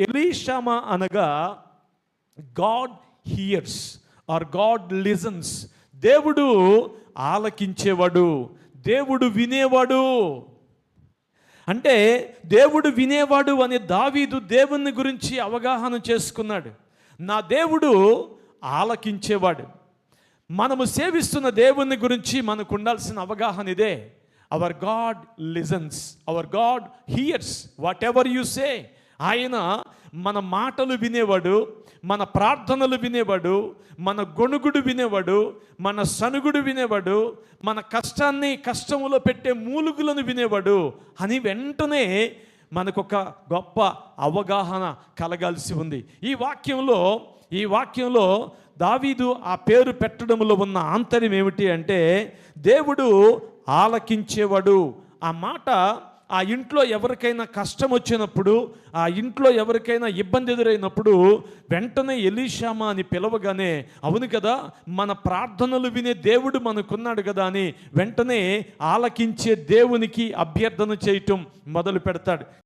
Elishama అనగా God hears or God listens దేవుడు ఆలకించేవాడు దేవుడు వినేవాడు. అంటే దేవుడు వినేవాడు అనే దావీదు దేవుని గురించి అవగాహన చేసుకున్నాడు. నా దేవుడు ఆలకించేవాడు. మనము సేవిస్తున్న దేవుని గురించి మనకు ఉండాల్సిన అవగాహన ఇదే. Our God listens our God hears whatever you say ఆయన మన మాటలు వినేవాడు మన ప్రార్థనలు వినేవాడు మన గొణుగుడు వినేవాడు మన సనుగుడు వినేవాడు మన కష్టాన్ని కష్టములో పెట్టే మూలుగులను వినేవాడు అని వెంటనే మనకొక గొప్ప అవగాహన కలగాల్సి ఉంది. ఈ వాక్యంలో ఈ వాక్యంలో దావీదు ఆ పేరు పెట్టడంలో ఉన్న ఆంతర్యం ఏమిటి అంటే దేవుడు ఆలకించేవాడు. ఆ మాట ఆ ఇంట్లో ఎవరికైనా కష్టం వచ్చినప్పుడు ఆ ఇంట్లో ఎవరికైనా ఇబ్బంది ఎదురైనప్పుడు వెంటనే ఎలీషామా అని పిలవగానే అవును కదా మన ప్రార్థనలు వినే దేవుడు మనకున్నాడు కదా అని వెంటనే ఆలకించే దేవునికి అభ్యర్థన చేయటం మొదలు పెడతాడు.